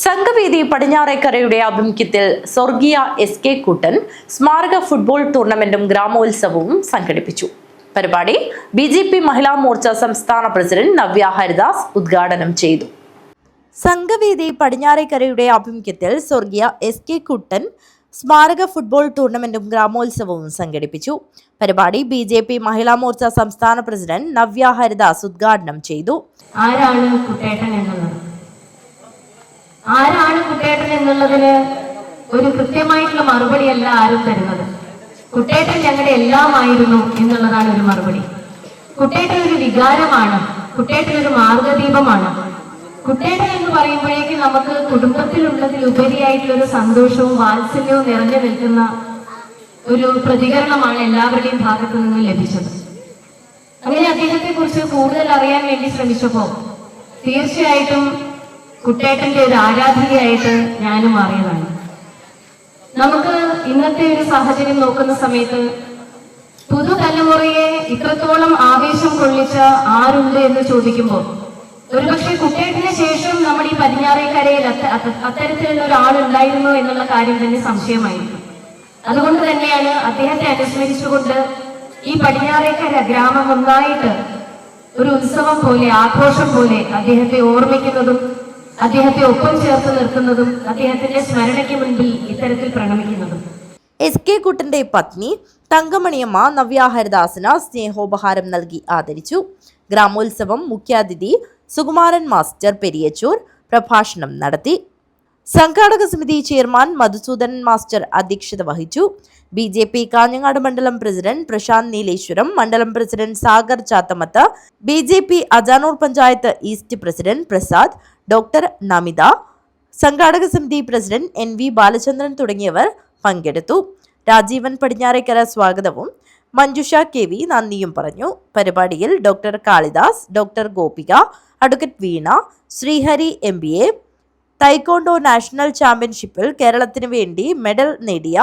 സംഘവേദി പടിഞ്ഞാറേക്കരയുടെ ആഭിമുഖ്യത്തിൽ സ്വർഗീയ S K കൂട്ടൻ സ്മാരക ഫുട്ബോൾ ടൂർണമെന്റും ഗ്രാമോത്സവവും സംഘടിപ്പിച്ചു. പരിപാടി B J P Mahila Morcha സംസ്ഥാന പ്രസിഡന്റ് നവ്യ ഹരിദാസ് ഉദ്ഘാടനം ചെയ്തു. സംഘവേദി പടിഞ്ഞാറേക്കരയുടെ ആഭിമുഖ്യത്തിൽ സ്വർഗീയ എസ് കെ കുട്ടൻ സ്മാരക ഫുട്ബോൾ ടൂർണമെന്റും ഗ്രാമോത്സവവും സംഘടിപ്പിച്ചു. പരിപാടി B J P Mahila Morcha സംസ്ഥാന പ്രസിഡന്റ് നവ്യ ഹരിദാസ് ഉദ്ഘാടനം ചെയ്തു. ആരാണ് കുട്ടേട്ടൻ ആരാണ് കുട്ടേട്ടൻ എന്നുള്ളതിന് ഒരു കൃത്യമായിട്ടുള്ള മറുപടി അല്ല ആരും തരുന്നത്. കുട്ടേട്ടൻ ഞങ്ങളുടെ എല്ലാമായിരുന്നു എന്നുള്ളതാണ് ഒരു മറുപടി. കുട്ടേട്ടൻ ഒരു വികാരമാണ്. കുട്ടേട്ടൻ ഒരു മാർഗദീപമാണ്. കുട്ടേട്ടൻ എന്ന് പറയുമ്പോഴേക്കും നമുക്ക് കുടുംബത്തിലുള്ളതിലുപരിയായിട്ടുള്ള ഒരു സന്തോഷവും വാത്സല്യവും നിറഞ്ഞു നിൽക്കുന്ന ഒരു പ്രതികരണമാണ് എല്ലാവരുടെയും ഭാഗത്തു നിന്നും ലഭിച്ചത്. അങ്ങനെ അദ്ദേഹത്തെ കുറിച്ച് കൂടുതൽ അറിയാൻ വേണ്ടി ശ്രമിച്ചപ്പോ തീർച്ചയായിട്ടും കുട്ടേട്ടന്റെ ഒരു ആരാധികയായിട്ട് ഞാനും മാറിയതാണ്. നമുക്ക് ഇന്നത്തെ ഒരു സാഹചര്യം നോക്കുന്ന സമയത്ത് പുതുതലമുറയെ ഇത്രത്തോളം ആവേശം കൊള്ളിച്ച ആരുണ്ട് എന്ന് ചോദിക്കുമ്പോൾ ഒരുപക്ഷെ കുട്ടേട്ടിന് ശേഷം നമ്മുടെ ഈ പടിഞ്ഞാറേക്കരയിൽ അത്ത- അത്ത- അത്തരത്തിലുള്ള ഒരാളുണ്ടായിരുന്നു എന്നുള്ള കാര്യം തന്നെ സംശയമായിരുന്നു അതുകൊണ്ട് തന്നെയാണ് അദ്ദേഹത്തെ അനുസ്മരിച്ചുകൊണ്ട് ഈ പടിഞ്ഞാറേക്കര ഗ്രാമം ഒന്നായിട്ട് ഒരു ഉത്സവം പോലെ ആഘോഷം പോലെ അദ്ദേഹത്തെ ഓർമ്മിക്കുന്നതും അദ്ദേഹത്തെ ഒപ്പം ചേർത്ത് നിർത്തുന്നതും അദ്ദേഹത്തിന്റെ സ്മരണയ്ക്ക് മുൻപിൽ ഇത്തരത്തിൽ പ്രണമിക്കുന്നതും. എസ് കെ കുട്ടന്റെ പത്നി തങ്കമണിയമ്മ നവ്യ ഹരിദാസിന് സ്നേഹോപഹാരം നൽകി ആദരിച്ചു. ഗ്രാമോത്സവം മുഖ്യാതിഥി സുകുമാരൻ മാസ്റ്റർ പെരിയച്ചൂർ പ്രഭാഷണം നടത്തി. സംഘാടക സമിതി ചെയർമാൻ മധുസൂദനൻ മാസ്റ്റർ അധ്യക്ഷത വഹിച്ചു. ബി ജെ പി കാഞ്ഞങ്ങാട് മണ്ഡലം പ്രസിഡന്റ് പ്രശാന്ത് നീലേശ്വരം മണ്ഡലം president Sagar Chathamath B J P Ajanur panchayat east president Prasad doctor Namitha സംഘാടക സമിതി പ്രസിഡന്റ് എൻ വി ബാലചന്ദ്രൻ തുടങ്ങിയവർ പങ്കെടുത്തു. രാജീവൻ പടിഞ്ഞാറേക്കര സ്വാഗതവും മഞ്ജുഷ കെ വി നന്ദിയും പറഞ്ഞു. പരിപാടിയിൽ doctor Kalidas doctor Gopika advocate Veena Sreehari M B A taekwondo national ചാമ്പ്യൻഷിപ്പിൽ കേരളത്തിന് വേണ്ടി മെഡൽ നേടിയ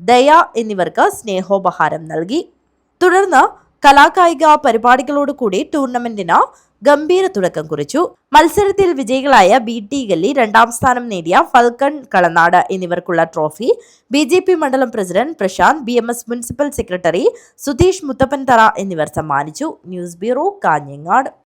ദയ എന്നിവർക്ക് സ്നേഹോപഹാരം നൽകി. തുടർന്ന് കലാകായിക പരിപാടികളോട് കൂടി ടൂർണമെന്റിന് ഗംഭീര തുടക്കം കുറിച്ചു. മത്സരത്തിൽ വിജയികളായ ബി ടി ഗല്ലി രണ്ടാം സ്ഥാനം നേടിയ ഫൽക്കൺ കളനാട് എന്നിവർക്കുള്ള ട്രോഫി ബി ജെ പി മണ്ഡലം president Prashanth B M S municipal secretary Sudheesh Muthappan Thara എന്നിവർ സമ്മാനിച്ചു. News bureau Kanhangad.